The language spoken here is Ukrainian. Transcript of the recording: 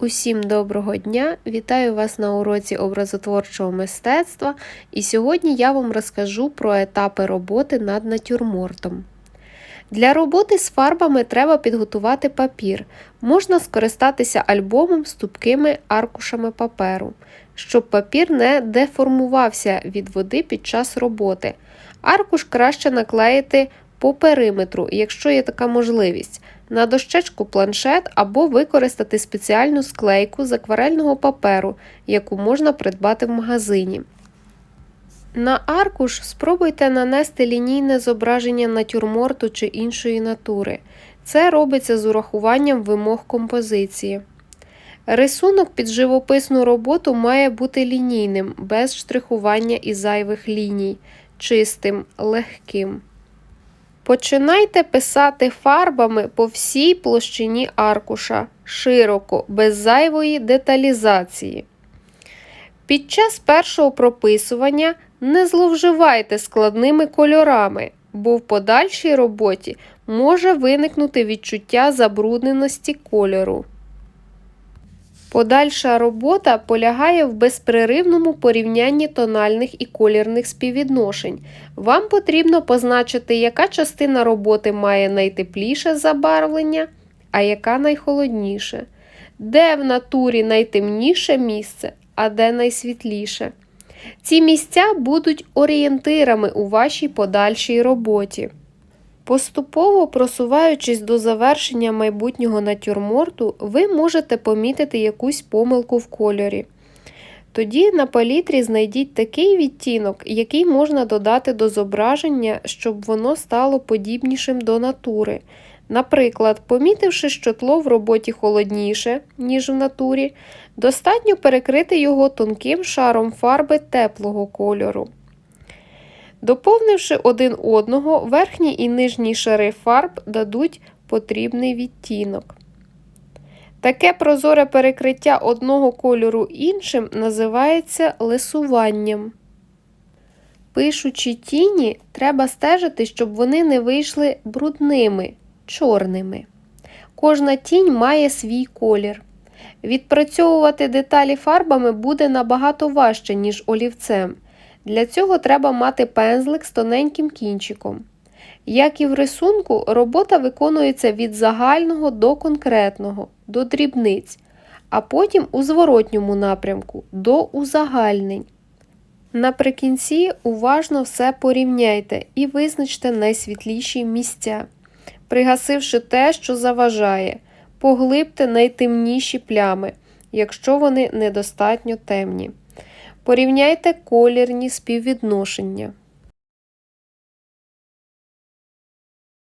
Усім доброго дня! Вітаю вас на уроці образотворчого мистецтва. І сьогодні я вам розкажу про етапи роботи над натюрмортом. Для роботи з фарбами треба підготувати папір. Можна скористатися альбомом з тупкими аркушами паперу, щоб папір не деформувався від води під час роботи. Аркуш краще наклеїти по периметру, якщо є така можливість, на дощечку планшет або використати спеціальну склейку з акварельного паперу, яку можна придбати в магазині. На аркуш спробуйте нанести лінійне зображення натюрморту чи іншої натури. Це робиться з урахуванням вимог композиції. Рисунок під живописну роботу має бути лінійним, без штрихування і зайвих ліній, чистим, легким. Починайте писати фарбами по всій площині аркуша, широко, без зайвої деталізації. Під час першого прописування не зловживайте складними кольорами, бо в подальшій роботі може виникнути відчуття забрудненості кольору. Подальша робота полягає в безпреривному порівнянні тональних і колірних співвідношень. Вам потрібно позначити, яка частина роботи має найтепліше забарвлення, а яка найхолодніше, де в натурі найтемніше місце, а де найсвітліше. Ці місця будуть орієнтирами у вашій подальшій роботі. Поступово просуваючись до завершення майбутнього натюрморту, ви можете помітити якусь помилку в кольорі. Тоді на палітрі знайдіть такий відтінок, який можна додати до зображення, щоб воно стало подібнішим до натури. Наприклад, помітивши, що тло в роботі холодніше, ніж в натурі, достатньо перекрити його тонким шаром фарби теплого кольору. Доповнивши один одного, верхні і нижні шари фарб дадуть потрібний відтінок. Таке прозоре перекриття одного кольору іншим називається лисуванням. Пишучи тіні, треба стежити, щоб вони не вийшли брудними, чорними. Кожна тінь має свій колір. Відпрацьовувати деталі фарбами буде набагато важче, ніж олівцем. Для цього треба мати пензлик з тоненьким кінчиком. Як і в рисунку, робота виконується від загального до конкретного, до дрібниць, а потім у зворотньому напрямку до узагальнень. Наприкінці уважно все порівняйте і визначте найсвітліші місця. Пригасивши те, що заважає, поглибте найтемніші плями, якщо вони недостатньо темні. Порівняйте колірні співвідношення.